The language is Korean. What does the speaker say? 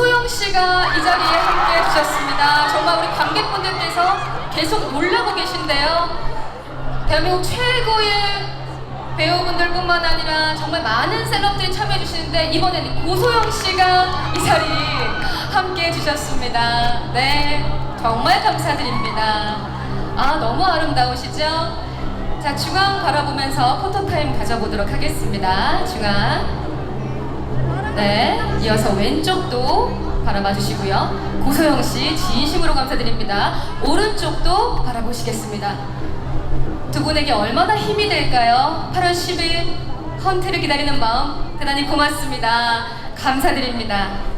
소영 씨가 이 자리에 함께 해주셨습니다. 정말 우리 관객분들께서 계속 놀라고 계신데요. 대한민국 최고의 배우분들뿐만 아니라 정말 많은 셀럽들이 참여해 주시는데 이번에는 고소영 씨가 이 자리 함께 해주셨습니다. 네, 정말 감사드립니다. 아, 너무 아름다우시죠? 자, 중앙 바라보면서 포토타임 가져보도록 하겠습니다. 중앙. 네, 이어서 왼쪽도 바라봐 주시고요. 고소영 씨 진심으로 감사드립니다. 오른쪽도 바라보시겠습니다. 두 분에게 얼마나 힘이 될까요? 8월 10일 헌트를 기다리는 마음 대단히 고맙습니다. 감사드립니다.